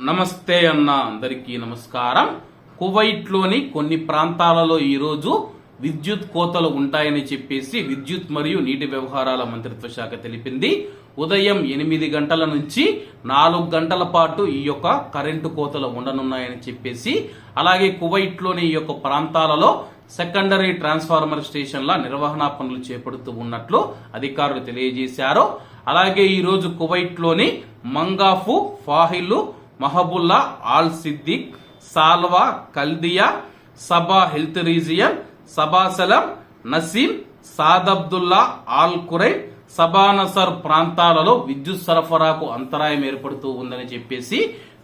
నమస్తే అన్న అందరికీ నమస్కారం. కువైట్లోని కొన్ని ప్రాంతాలలో ఈరోజు విద్యుత్ కోతలు ఉంటాయని చెప్పేసి విద్యుత్ మరియు నీటి వ్యవహారాల మంత్రిత్వ శాఖ తెలిపింది. ఉదయం ఎనిమిది గంటల నుంచి నాలుగు గంటల పాటు ఈ యొక్క కరెంటు కోతలు ఉండనున్నాయని చెప్పేసి అలాగే కువైట్లోని ఈ యొక్క ప్రాంతాలలో సెకండరీ ట్రాన్స్ఫార్మర్ స్టేషన్ల నిర్వహణ పనులు చేపడుతూ ఉన్నట్లు అధికారులు తెలియజేశారు. అలాగే ఈరోజు కువైట్లోని Mangaf Fahaheel Mahboula all Siddique Salwa కల్దియా Saba health region సబాసలం Naseem సాదబ్దుల్లా all కురై సబానసర్ ప్రాంతాలలో విద్యుత్ సరఫరాకు అంతరాయం ఏర్పడుతూ ఉందని చెప్పేసి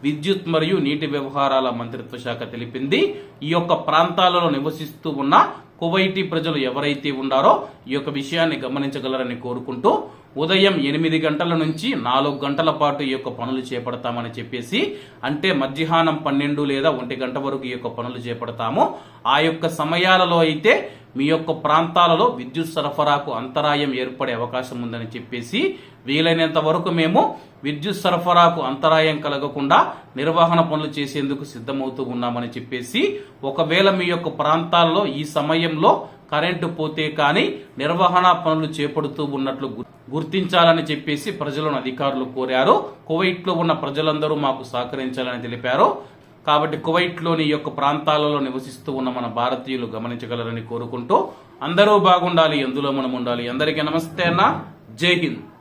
విద్యుత్ మరియు నీటి వ్యవహారాల మంత్రిత్వ శాఖ తెలిపింది. ఈ యొక్క ప్రాంతాలలో నివసిస్తూ ఉన్న కువైటీ ప్రజలు ఎవరైతే ఉన్నారో ఈ యొక్క విషయాన్ని గమనించగలరని కోరుకుంటూ ఉదయం ఎనిమిది గంటల నుంచి నాలుగు గంటల పాటు ఈ యొక్క పనులు చేపడతామని చెప్పేసి అంటే మధ్యాహ్నం పన్నెండు లేదా ఒంటి గంట వరకు ఈ యొక్క పనులు చేపడతాము. ఆ యొక్క సమయాలలో అయితే మీ యొక్క ప్రాంతాలలో విద్యుత్ సరఫరాకు అంతరాయం ఏర్పడే అవకాశం ఉందని చెప్పేసి వీలైనంత వరకు మేము విద్యుత్ సరఫరాకు అంతరాయం కలగకుండా నిర్వహణ పనులు చేసేందుకు సిద్ధమవుతూ ఉన్నామని చెప్పేసి ఒకవేళ మీ యొక్క ప్రాంతాల్లో ఈ సమయంలో కరెంటు పోతే కానీ నిర్వహణ పనులు చేపడుతూ ఉన్నట్లు గుర్తించాలని చెప్పేసి ప్రజలను అధికారులు కోరారు. కువైట్లో ఉన్న ప్రజలందరూ మాకు సహకరించాలని తెలిపారు. కాబట్టి కువైట్లోని యొక్క ప్రాంతాలలో నివసిస్తూ ఉన్న మన భారతీయులు గమనించగలరని కోరుకుంటూ అందరూ బాగుండాలి ఎందులో మనం ఉండాలి. అందరికీ నమస్తే అన్న. జై హింద్.